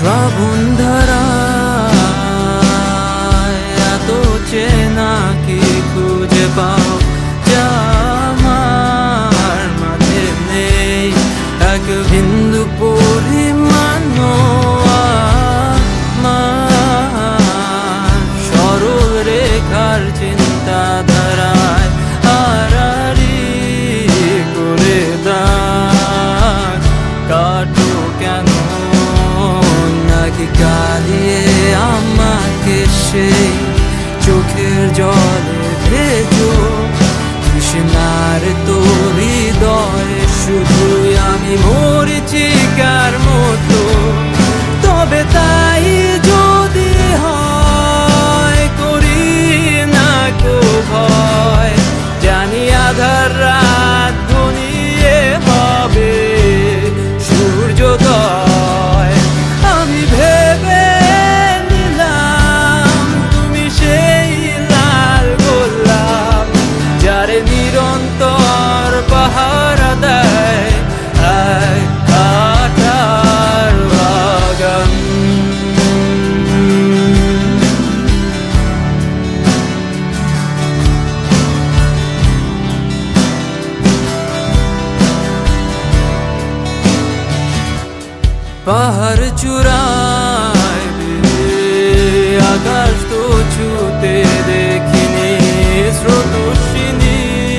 শ্রাবণ ধারা এত চেনা কি খুঁজে পাও কাঁদিয়ে আমাকে সেই চোখের জলে ভেজো। কৃষ্ণার তোর হৃদয়ে, শুধুই আমি মরিচিকার মতো। তবে তাই যদি হয়, করি না কো ভয়। জানি আধার রাত ঘনিয়ে হবে, সূর্যোদয় পাহাড় চূড়ায় আকাশ তো ছুতে দেখিনি স্রোতস্বিনীর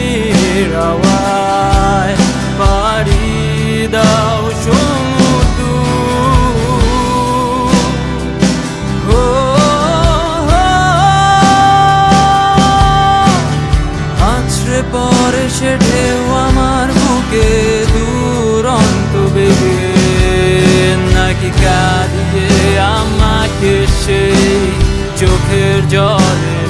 আওয়ায় পাড়ি দাও পরে সে ঢেউ আমার বুকে, দুরন্ত বেগে কাঁদিয়ে আমাকে সেই চোখের জলে।